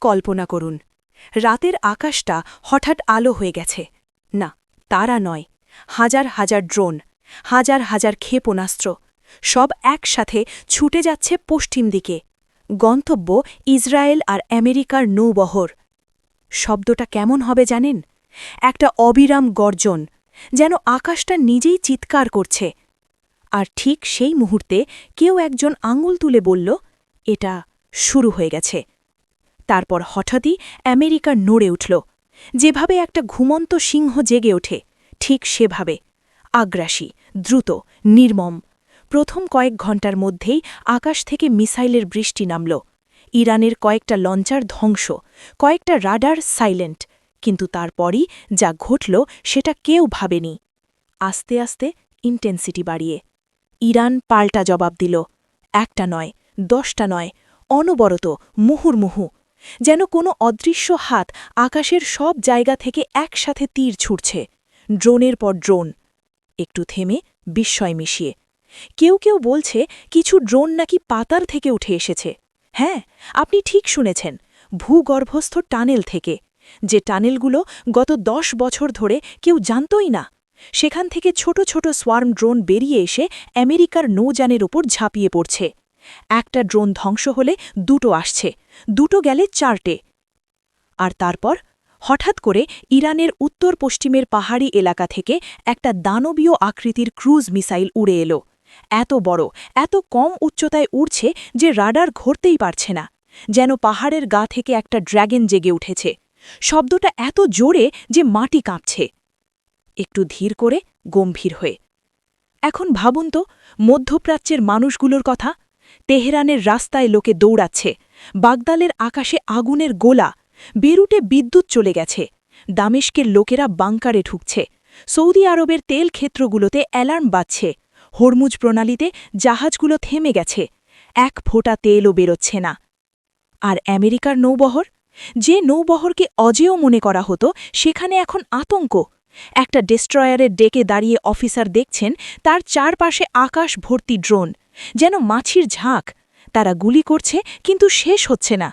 কল্পনা করুন, রাতের আকাশটা হঠাৎ আলো হয়ে গেছে। না, তারা নয়, হাজার হাজার ড্রোন, হাজার হাজার ক্ষেপণাস্ত্র, সব একসাথে ছুটে যাচ্ছে পশ্চিম দিকে। গন্তব্য ইসরায়েল আর আমেরিকার নৌবহর। শব্দটা কেমন হবে জানেন? একটা অবিরাম গর্জন, যেন আকাশটা নিজেই চিৎকার করছে। আর ঠিক সেই মুহূর্তে কেউ একজন আঙুল তুলে বলল, এটা শুরু হয়ে গেছে। তারপর হঠাৎই আমেরিকা নড়ে উঠল। যেভাবে একটা ঘুমন্ত সিংহ জেগে ওঠে, ঠিক সেভাবে। আগ্রাসী, দ্রুত, নির্মম। প্রথম কয়েক ঘণ্টার মধ্যেই আকাশ থেকে মিসাইলের বৃষ্টি নামল। ইরানের কয়েকটা লঞ্চার ধ্বংস, কয়েকটা রাডার সাইলেন্ট। কিন্তু তারপরই যা ঘটল সেটা কেউ ভাবেনি। আস্তে আস্তে ইন্টেন্সিটি বাড়িয়ে। ইরান পাল্টা জবাব দিল, একটা নয়, দশটা নয়, অনবরত, মুহুর্মুহু। যেন কোনো অদৃশ্য হাত আকাশের সব জায়গা থেকে একসাথে তীর ছুটছে ড্রোনের পর ড্রোন। একটু থেমে বিস্ময় মিশিয়ে। কেউ কেউ বলছে, কিছু ড্রোন নাকি পাতার থেকে উঠে এসেছে। হ্যাঁ আপনি ঠিক শুনেছেন, ভূগর্ভস্থ টানেল থেকে। যে টানেলগুলো গত দশ বছর ধরে কেউ জানতই না। সেখান থেকে ছোট ছোট সোয়ার্ম ড্রোন বেরিয়ে এসে আমেরিকার নৌযানের ওপর ঝাঁপিয়ে পড়ছে। একটা ড্রোন ধ্বংস হলে দুটো আসছে, দুটো গেলে চারটে। আর তারপর, হঠাৎ করে ইরানের উত্তর পশ্চিমের পাহাড়ি এলাকা থেকে একটা দানবীয় আকৃতির ক্রুজ মিসাইল উড়ে এলো। এত বড়, এত কম উচ্চতায় উড়ছে যে রাডার ঘরতেই পারছে না, যেন পাহাড়ের গা থেকে একটা ড্র্যাগন জেগে উঠেছে। শব্দটা এত জোরে যে মাটি কাঁপছে। একটু ধীর করে, গম্ভীর হয়ে। এখন ভাবুন তো, মধ্যপ্রাচ্যের মানুষগুলোর কথা তেহরানের রাস্তায় লোকে দৌড়াচ্ছে। বাগদালের আকাশে আগুনের গোলা। বেরুটে বিদ্যুৎ চলে গেছে। দামেশকের লোকেরা বাংকারে ঢুকছে। সৌদি আরবের তেল ক্ষেত্রগুলোতে অ্যালার্ম বাজছে। হরমুজ প্রণালীতে জাহাজগুলো থেমে গেছে। এক ফোঁটা তেলও বেরোচ্ছে না। আর আমেরিকার নৌবহর? যে নৌবহরকে অজেয় মনে করা হতো, সেখানে এখন আতঙ্ক। একটা ডেস্ট্রয়ারের ডেকে দাঁড়িয়ে অফিসার দেখছেন, তার চারপাশে আকাশ ভর্তি ড্রোন। যেন মাছির ঝাঁক। তারা গুলি করছে কিন্তু শেষ হচ্ছে না।